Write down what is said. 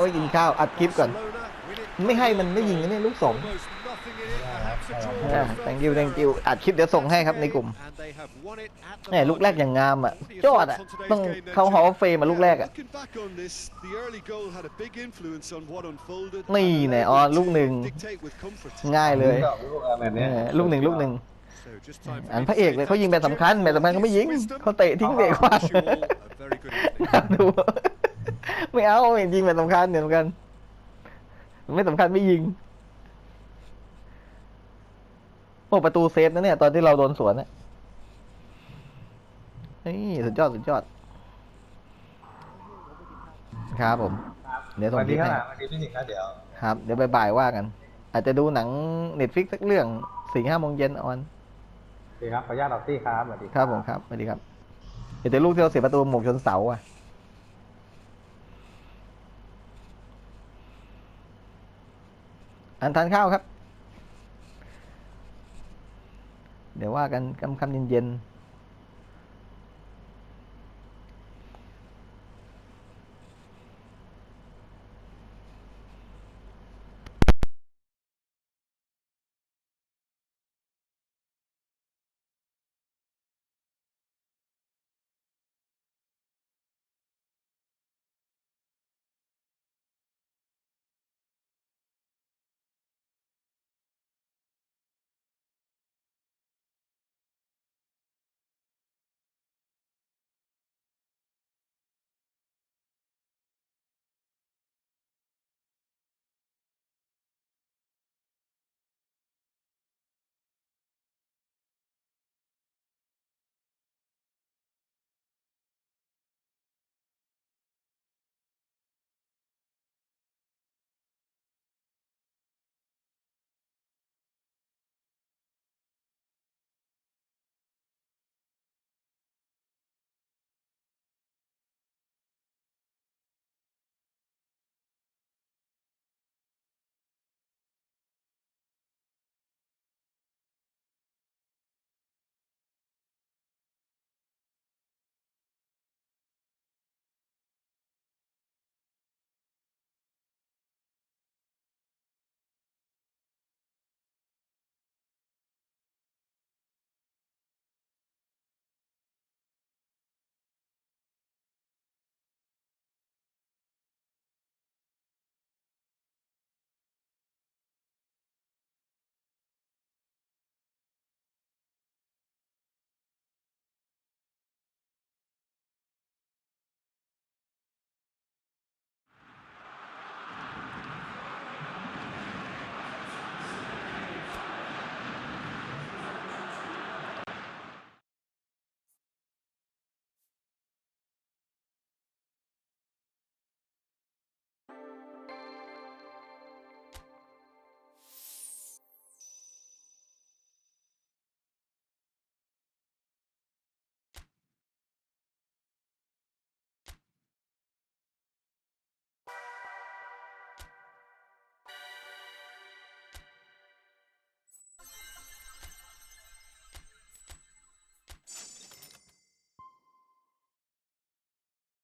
โอ้ยกินข้าวอัดคลิปก่อน ไม่ให้มันไม่ยิงนะเนี่ยลูกสองอ่า thank you thank you อัดคลิปเดี๋ยวส่งให้ครับในกลุ่มแหมลูกแรกอย่างงามอะยอดอะต้องเข้าฮอลเฟมมาลูกแรกอะนี่แน่อ๋อลูกหนึ่งง่ายเลยดอกลูกอะไรแบบเอเนี้ยอลูกหนึ่งลูกหนึ่งอันพระเอกเลยเขายิงแบบสำคัญแบบสำคัญเขาไม่ยิงเขาเตะทิ้งเตะขวางดู ไม่เอาไม่ยิงแบบสำคัญเนี่ยสำคัญไม่สำคัญไม่ยิงโอ้ประตูเซฟนะเนี่ย ตอนที่เราโดนสวนนะนี่สุดยอด สุดยอด ครับผม เดี๋ยวสส่งวัสคดีลิปครับให้สวัสดีพี่หนิงครับเดี๋ยว ครับ เดี๋ยวบ่ายๆว่ากัน อาจจะดูหนังเน็ตฟิกสักเรื่องสี่ห้าโมงเย็นออนโอเคครับขออนุญาตออกตี้ครับสวัสดีครับผมครับสวัสดีครับเดี๋ยวแต่ลูกที่เราเสียประตูหมกชนเสาอะ อันทานข้าวครับ เดี๋ยวว่ากันคำคำเย็นๆ